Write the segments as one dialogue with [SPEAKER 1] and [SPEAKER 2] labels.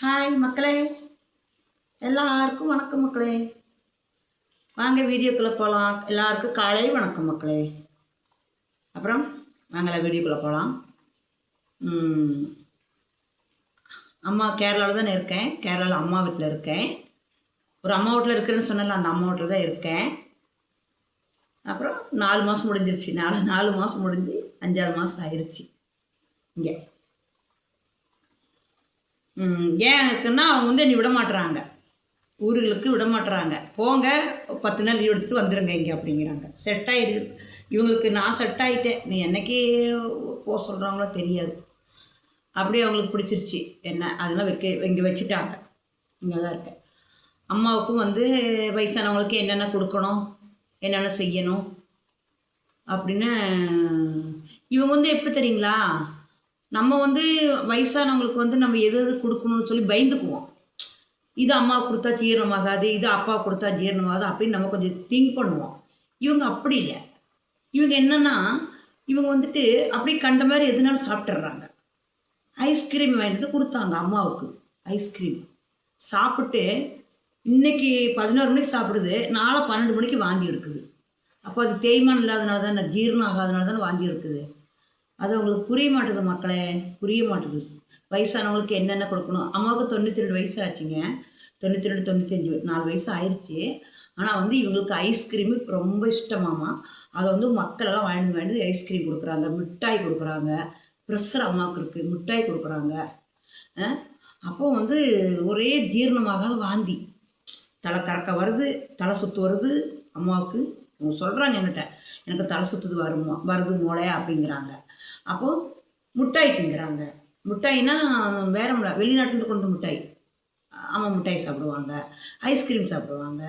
[SPEAKER 1] Hi மக்களே. எல்லாருக்கும் வணக்கம் மக்களே. வாங்க வீடியோக்குள்ளே போகலாம் எல்லாருக்கும் காலை வணக்கம் மக்களே. அப்புறம் வாங்கல வீடியோக்குள்ளே போகலாம் அம்மா கேரளாவில் தானே இருக்கேன். கேரளாவில் அம்மா வீட்டில் இருக்கேன். ஒரு அம்மா வீட்டில் இருக்கிறேன்னு சொன்னால அந்த அம்மா வீட்டில் தான் இருக்கேன். அப்புறம் நாலு மாதம் முடிஞ்சிருச்சு. நாலு நாலு மாதம் முடிஞ்சு அஞ்சாறு மாதம் ஆயிடுச்சு இங்கே. ஏன்னா ஏன் அவங்க வந்து என்னை விட மாட்டுறாங்க ஊர்களுக்கு விட மாட்டுறாங்க போங்க பத்து நாள் லீவ் எடுத்துட்டு வந்துடுங்க இங்கே அப்படிங்கிறாங்க. செட் ஆயிரு. இவங்களுக்கு நான் செட் ஆகிட்டேன் நீ என்னைக்கு போக சொல்கிறாங்களோ தெரியாது. அப்படியே அவங்களுக்கு பிடிச்சிருச்சு. என்ன அதெல்லாம் வைக்க இங்கே வச்சுட்டாங்க. இங்கே தான் இருக்கேன். அம்மாவுக்கும் வந்து வயசானவங்களுக்கு என்னென்ன கொடுக்கணும் என்னென்ன செய்யணும் அப்படின்னு இவங்க வந்து எப்படி தெரியுங்களா? நம்ம வந்து வயசானவங்களுக்கு வந்து நம்ம எது எது கொடுக்கணும்னு சொல்லி பயந்துக்குவோம். இது அம்மா கொடுத்தா ஜீரணமாகாது இது அப்பா கொடுத்தா ஜீரணமாகாது அப்படின்னு நம்ம கொஞ்சம் திங்க் பண்ணுவோம். இவங்க அப்படி இல்லை. இவங்க என்னென்னா இவங்க வந்துட்டு அப்படியே கண்ட மாதிரி எதுனாலும் சாப்பிட்றாங்க ஐஸ்கிரீம் வாங்கிட்டு கொடுத்தாங்க அம்மாவுக்கு. ஐஸ்கிரீம் சாப்பிட்டு இன்னைக்கு பதினோரு மணிக்கு சாப்பிடுது. நாளை பன்னெண்டு மணிக்கு வாங்கி எடுக்குது. அப்போ அது தேய்மானம் இல்லாதனால தானே ஜீரணம் ஆகாதனால தானே வாங்கி எடுக்குது. அது அவங்களுக்கு புரிய மாட்டுது மக்களே புரிய மாட்டுது. வயசானவங்களுக்கு என்னென்ன கொடுக்கணும்? அம்மாவுக்கு தொண்ணூற்றி ரெண்டு வயசு ஆச்சுங்க தொண்ணூற்றி ரெண்டு தொண்ணூத்தஞ்சு நாலு வயசு ஆயிடுச்சு ஆனால் வந்து இவங்களுக்கு ஐஸ்கிரீமு ரொம்ப இஷ்டமாமா அதை வந்து மக்களெல்லாம் வாங்கி வாங்கி ஐஸ்கிரீம் கொடுக்குறாங்க மிட்டாய் கொடுக்குறாங்க. ப்ரெஷர் அம்மாவுக்கு இருக்குது மிட்டாய் கொடுக்குறாங்க. அப்போ வந்து ஒரே ஜீரணமாகாத வாந்தி. தலை கறக்க வருது தலை சுற்று வருது அம்மாவுக்கு அவங்க சொல்கிறாங்க என்கிட்ட எனக்கு தலை சுற்றுது வருமா வருது மோளே அப்படிங்கிறாங்க. அப்போது மிட்டாய் திங்கிறாங்க மிட்டாய்னா வேற மிட்டாய் வெளிநாட்டிலேருந்து கொண்டு மிட்டாய். ஆமாம் மிட்டாய் சாப்பிடுவாங்க ஐஸ்கிரீம் சாப்பிடுவாங்க.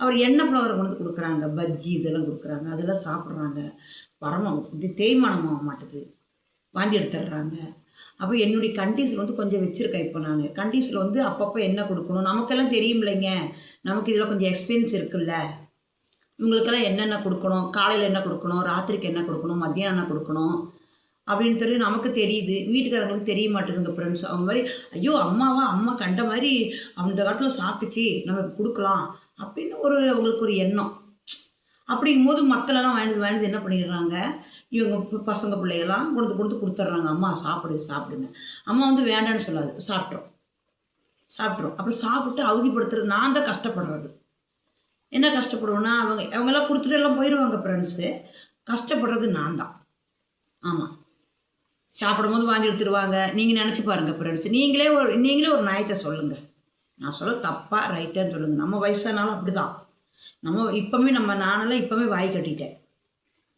[SPEAKER 1] அப்புறம் எண்ணெய் ஃப்ளவர் கொண்டு கொடுக்குறாங்க பஜ்ஜி இதெல்லாம் கொடுக்குறாங்க அதெல்லாம் சாப்பிட்றாங்க. வரமாக இது தேய்மானம் ஆக மாட்டுது. வாந்தி எடுத்துடுறாங்க. அப்போ என்னுடைய கண்டிஷன் வந்து கொஞ்சம் வச்சுருக்கேன் இப்போ நான். கண்டிஷனில் வந்து அப்பப்போ என்ன கொடுக்கணும். நமக்கெல்லாம் தெரியும் இல்லைங்க நமக்கு இதில் கொஞ்சம் எக்ஸ்பீரியன்ஸ் இருக்குல்ல. இவங்களுக்கெல்லாம் என்னென்ன கொடுக்கணும்? காலையில் என்ன கொடுக்கணும்? ராத்திரிக்கு என்ன கொடுக்கணும்? மத்தியானம் என்ன கொடுக்கணும்? அப்படின்னு சொல்லி நமக்கு தெரியுது. வீட்டுக்காரங்களுக்கு தெரிய மாட்டேங்குது ஃப்ரெண்ட்ஸ் அவங்க மாதிரி ஐயோ அம்மாவா? அம்மா கண்ட மாதிரி அந்த காலத்தில் சாப்பிடுச்சு நம்ம கொடுக்கலாம். அப்படின்னு ஒரு அவங்களுக்கு ஒரு எண்ணம். அப்படிங்கும்போது மக்களெல்லாம் வாங்கிட்டு வாங்கிட்டு என்ன பண்ணிடுறாங்க? இவங்க பசங்க பிள்ளைகள்லாம் கொடுத்து கொடுத்து கொடுத்துட்றாங்க. அம்மா சாப்பிடு சாப்பிடுங்க. அம்மா வந்து வேண்டான்னு சொல்லாது. சாப்பிட்றோம். சாப்பிட்றோம். அப்புறம் சாப்பிட்டு அவதிப்படுத்துறது நான் தான் கஷ்டப்படுறது. என்ன கஷ்டப்படுவேன்னா அவங்க அவங்கெல்லாம் கொடுத்துட்டு எல்லாம் போயிடுவாங்க ஃப்ரெண்ட்ஸு கஷ்டப்படுறது நான் தான். ஆமாம் சாப்பிடும்போது வாங்கி எடுத்துருவாங்க. நீங்கள் நினச்சி பாருங்கள் ஃப்ரெண்ட்ஸ் நீங்களே ஒரு நீங்களே ஒரு நியாயத்தை சொல்லுங்கள் நான் சொல்ல தப்பாக ரைட்டான்னு சொல்லுங்கள் நம்ம வயசானாலும் அப்படி தான் நம்ம இப்போவுமே நம்ம நானெல்லாம் இப்போவுமே வாய் கட்டிட்டேன்.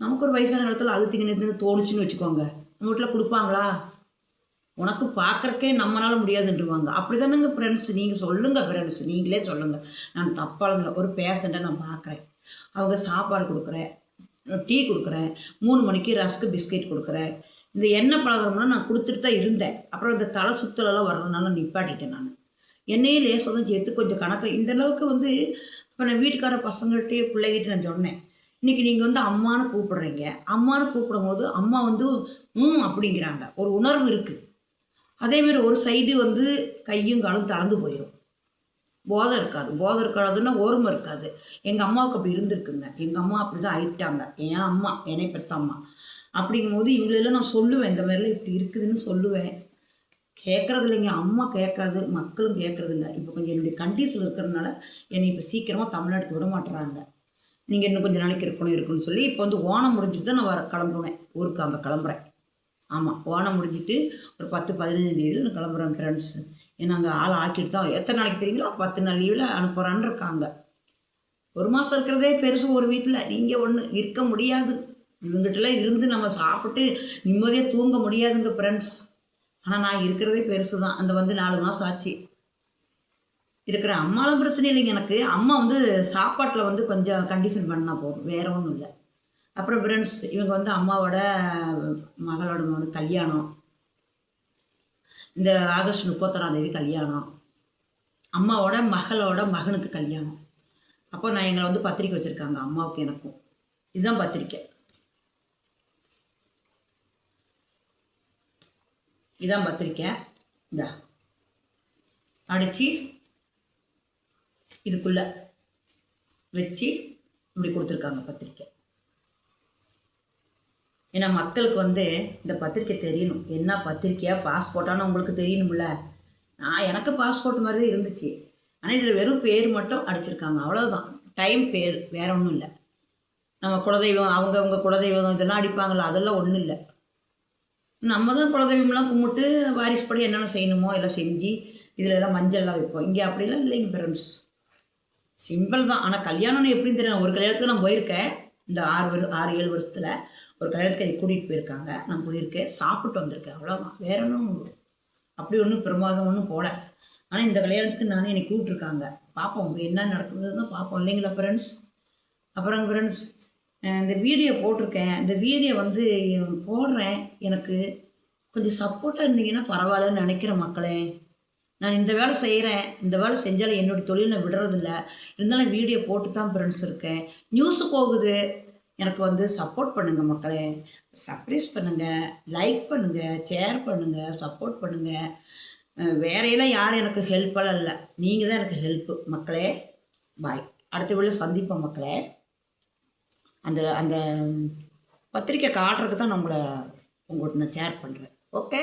[SPEAKER 1] நமக்கு ஒரு வயசான இடத்துல அது திங்க தோணுச்சுன்னு வச்சுக்கோங்க. நம்ம வீட்டில் கொடுப்பாங்களா? உனக்கு பார்க்குறக்கே நம்மளால முடியாதுன்றவாங்க. அப்படி தானேங்க ஃப்ரெண்ட்ஸ் நீங்கள் சொல்லுங்கள் ஃப்ரெண்ட்ஸ் நீங்களே சொல்லுங்கள் நான் தப்பாக ஒரு பேஷண்ட்டை நான் பார்க்குறேன். அவங்க சாப்பாடு கொடுக்குறேன். டீ கொடுக்குறேன். மூணு மணிக்கு ரஸ்க்கு பிஸ்கெட் கொடுக்குறேன். இந்த எண்ணெய் பலகாரம்லாம் நான் கொடுத்துட்டு தான் இருந்தேன். அப்புறம் இந்த தலை சுத்தலெல்லாம் வர்றதுனால நிப்பாட்டிட்டேன் நான். என்னையே லேசாக தான் சேர்த்து கொஞ்சம் கணக்கு. இந்த அளவுக்கு வந்து இப்போ நான் வீட்டுக்கார பசங்கள்கிட்டயே பிள்ளைகிட்ட நான் சொன்னேன். இன்றைக்கி நீங்கள் வந்து அம்மான்னு கூப்பிடுறீங்க. அம்மான்னு கூப்பிடும்போது அம்மா வந்து ம் அப்படிங்கிறாங்க. ஒரு உணர்வு இருக்குது அதேமாரி ஒரு சைடு வந்து கையும் காலும் தளர்ந்து போயிடும் போதை இருக்காது. போதை இருக்காதுன்னா ஓர்மை இருக்காது. எங்கள் அம்மாவுக்கு அப்படி இருந்திருக்குங்க. எங்கள் அம்மா அப்படி தான் ஆயிட்டாங்க. என் அம்மா என்னை பெற்ற அம்மா அப்படிங்கும்போது இவங்களெல்லாம் நான் சொல்லுவேன். இந்த மாதிரிலாம் இப்படி இருக்குதுன்னு சொல்லுவேன். கேட்குறது இல்லைங்க அம்மா கேட்காது மக்களும் கேட்குறது இல்லை இப்போ கொஞ்சம் என்னுடைய கண்டிஷன் இருக்கிறதுனால என்னை இப்போ சீக்கிரமாக தமிழ்நாட்டுக்கு விட மாட்டுறாங்க நீங்கள் இன்னும் கொஞ்சம் நாளைக்கு இருக்கணும் இருக்கணும்னு சொல்லி இப்போ வந்து ஓணம் முடிஞ்சுட்டு தான் நான் வர கிளம்புனேன். ஊருக்கு அங்கே கிளம்புறேன். ஆமாம் ஓனம் முடிஞ்சிட்டு ஒரு பத்து பதினஞ்சு தேதியில் நான் கிளம்புறேன் ஃப்ரெண்ட்ஸ் ஏன்னா அங்கே ஆள் ஆக்கிட்டு தான் எத்தனை நாளைக்கு தெரியுங்களோ? பத்து நாள் லீவில் அனுப்புகிறான்னு இருக்காங்க. ஒரு மாதம் இருக்கிறதே பெருசு ஒரு வீட்டில் நீங்கள் ஒன்று இருக்க முடியாது. இவங்ககிட்டலாம் இருந்து நம்ம சாப்பிட்டு நிம்மதியாக தூங்க முடியாதுங்க ஃப்ரெண்ட்ஸ் ஆனால் நான் இருக்கிறதே பெருசு தான் அந்த வந்து நாலு மாதம் ஆச்சு. இருக்கிற அம்மாலாம் பிரச்சனை இல்லைங்க எனக்கு. அம்மா வந்து சாப்பாட்டில் வந்து கொஞ்சம் கண்டிஷன் பண்ணால் போதும். வேற ஒன்றும் இல்லை. அப்புறம் ஃப்ரெண்ட்ஸ் இவங்க வந்து அம்மாவோட மகளோட மகனுக்கு கல்யாணம். இந்த ஆகஸ்ட் முப்பத்தொறாம் தேதி கல்யாணம். அம்மாவோட மகளோட மகனுக்கு கல்யாணம். அப்போ நான் எங்களை வந்து பத்திரிக்கை வச்சுருக்காங்க அம்மாவுக்கு எனக்கும். இதுதான் பத்திரிக்கை. இதான் பத்திரிக்கை. இந்த. அடித்து இதுக்குள்ளே வச்சு இப்படி கொடுத்துருக்காங்க பத்திரிக்கை. ஏன்னா மக்களுக்கு வந்து இந்த பத்திரிக்கை தெரியணும். என்ன பத்திரிக்கையா? பாஸ்போர்ட்டான்னு உங்களுக்கு தெரியணும்ல. நான் எனக்கு பாஸ்போர்ட் மாதிரி தான் இருந்துச்சு. ஆனால் இதில் வெறும் பேர் மட்டும் அடிச்சிருக்காங்க. அவ்வளோதான் டைம் பேர். வேற ஒன்றும் இல்லை. நம்ம குலதெய்வம் அவங்க அவங்க குலதெய்வம் இதெல்லாம் அடிப்பாங்களா அதெல்லாம் ஒன்றும் இல்லை. நம்ம தான் குலதெய்வம்லாம் கும்பிட்டு வாரிசு படி என்னென்ன செய்யணுமோ எல்லாம் செஞ்சு இதில் எல்லாம் மஞ்சள்லாம் வைப்போம். இங்கே அப்படிலாம் இல்லைங்க ஃப்ரெண்ட்ஸ் சிம்பிள் தான். ஆனால் கல்யாணம்னு எப்படின்னு தெரியும் ஒரு கல்யாணத்துக்கு நான் போயிருக்கேன். இந்த ஆறு ஆறு ஏழு வருஷத்தில் ஒரு கல்யாணத்துக்கு என்னை கூட்டிகிட்டு போயிருக்காங்க. நான் போயிருக்கேன். சாப்பிட்டு வந்திருக்கேன். அவ்வளோதான் வேற ஒன்றும் அப்படி ஒன்றும் பிரமாதம் ஒன்றும் போல. ஆனால் இந்த கல்யாணத்துக்கு நானே என்னை கூப்பிட்ருக்காங்க பார்ப்போம் என்ன நடக்குதுன்னு பார்ப்போம் இல்லைங்களா ஃப்ரெண்ட்ஸ் அப்புறம் ஃப்ரெண்ட்ஸ் இந்த வீடியோ போட்டிருக்கேன். இந்த வீடியோ வந்து போடுறேன். எனக்கு கொஞ்சம் சப்போர்ட்டாக இருந்தீங்கன்னா பரவாயில்லன்னு நினைக்கிற மக்களே. நான் இந்த வேலை செய்கிறேன் இந்த வேலை செஞ்சாலும் என்னோடய தொழில் நான் விடுறதில்ல. இருந்தாலும் வீடியோ போட்டு தான் ஃப்ரெண்ட்ஸ் இருக்கேன். நியூஸு போகுது. எனக்கு வந்து சப்போர்ட் பண்ணுங்கள் மக்களே. சப்ரைஸ் பண்ணுங்கள் லைக் பண்ணுங்கள் ஷேர் பண்ணுங்கள் சப்போர்ட் பண்ணுங்கள் வேறையெல்லாம் யாரும் எனக்கு ஹெல்ப்பெல்லாம் இல்லை. நீங்கள் தான் எனக்கு ஹெல்ப்பு மக்களே பாய் அடுத்த வீடியோ சந்திப்போம் மக்களே. அந்த அந்த பத்திரிக்கை காட்டுறதுக்கு தான் நம்மளை உங்கள்கிட்ட நான் ஷேர் பண்ணுறேன் ஓகே